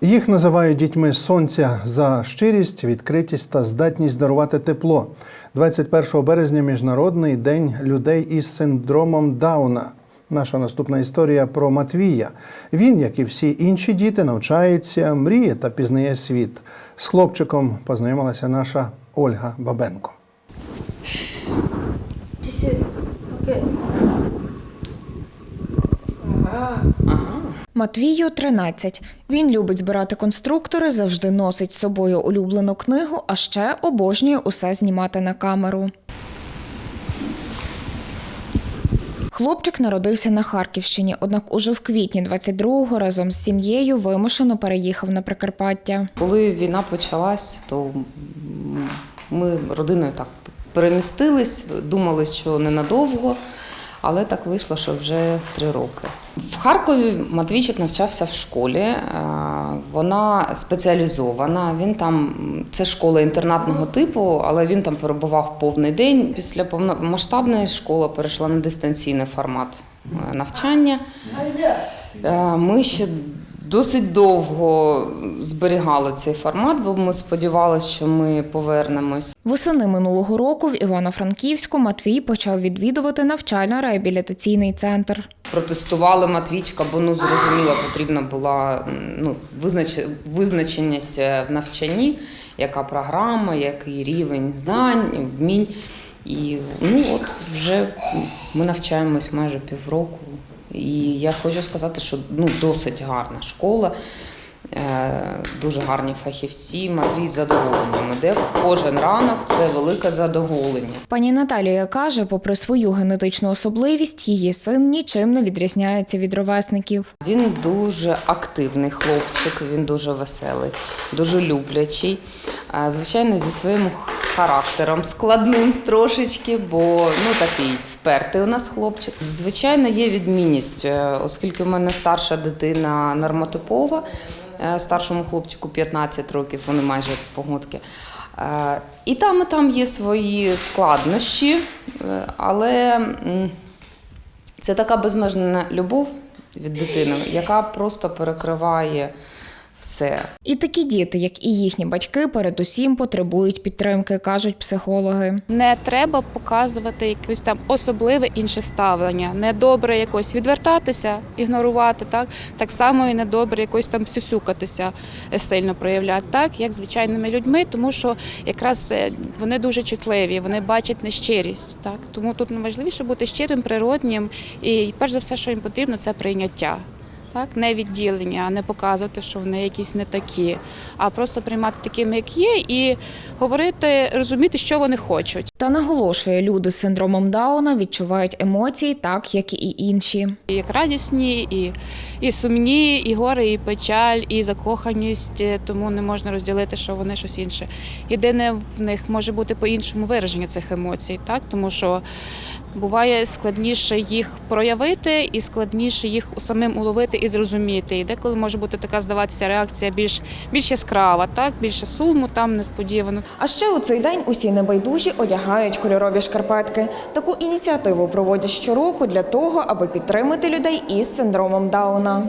Їх називають дітьми сонця за щирість, відкритість та здатність дарувати тепло. 21 березня міжнародний день людей із синдромом Дауна. Наша наступна історія про Матвія. Він, як і всі інші діти, навчається, мріє та пізнає світ. З хлопчиком познайомилася наша Ольга Бабенко. Матвію 13. Він любить збирати конструктори, завжди носить з собою улюблену книгу, а ще обожнює усе знімати на камеру. Хлопчик народився на Харківщині, однак уже в квітні 22-го разом з сім'єю вимушено переїхав на Прикарпаття. Коли війна почалась, то ми родиною так перемістились, думали, що ненадовго, але так вийшло, що вже три роки. В Харкові Матвійчик навчався в школі. е, Вона спеціалізована. Він там це школа інтернатного типу, але він там перебував повний день. Після повномасштабної школа перейшла на дистанційний формат е, навчання. Е, Ми ще досить довго зберігали цей формат, бо ми сподівалися, що ми повернемось. Восени минулого року в Івано-Франківську Матвій почав відвідувати навчально-реабілітаційний центр. Протестували Матвічка, бо ну зрозуміло, потрібна була ну, визнач... визначеність е, в навчанні, яка програма, який рівень знань, вмінь. І ну от вже ми навчаємось майже півроку. І я хочу сказати, що ну, досить гарна школа, е, дуже гарні фахівці. Матвій з задоволенням іде. Кожен ранок це велике задоволення. Пані Наталія каже, попри свою генетичну особливість, її син нічим не відрізняється від ровесників. Він дуже активний хлопчик, він дуже веселий, дуже люблячий. А, Звичайно, зі своїм характером складним трошечки, бо ну такий впертий у нас хлопчик. Звичайно, є відмінність, е, оскільки в мене старша дитина нормотипова, е, старшому хлопчику 15 років, вони майже погодки. Е, І там, і там є свої складнощі, але. це така безмежна любов від дитини, яка просто перекриває все. І такі діти, як і їхні батьки, передусім потребують підтримки, кажуть психологи. Не треба показувати якесь там особливе інше ставлення. Недобре якось відвертатися, ігнорувати, так так само і недобре якось там сюсюкатися е, сильно проявляти, так як звичайними людьми, тому що якраз е, вони дуже чутливі, вони бачать нещирість. Так тому тут важливіше бути щирим, природнім, і перш за все, що їм потрібно, це прийняття. Так, не відділення, не показувати, що вони якісь не такі, а просто приймати такими, як є, і говорити, розуміти, що вони хочуть. Та наголошує, люди з синдромом Дауна відчувають емоції так, як і інші. І Як радісні, і, і сумні, і гори, і печаль, і закоханість, е, тому не можна розділити, що вони щось інше. Єдине в них може бути по-іншому вираження цих емоцій, так тому що буває складніше їх проявити і складніше їх самим уловити і зрозуміти. І деколи може бути така здаватися реакція більш більш яскрава, так більше суму, там несподівано. А ще у цей день усі небайдужі одягають кольорові шкарпетки. Таку ініціативу проводять щороку для того, аби підтримати людей із синдромом Дауна.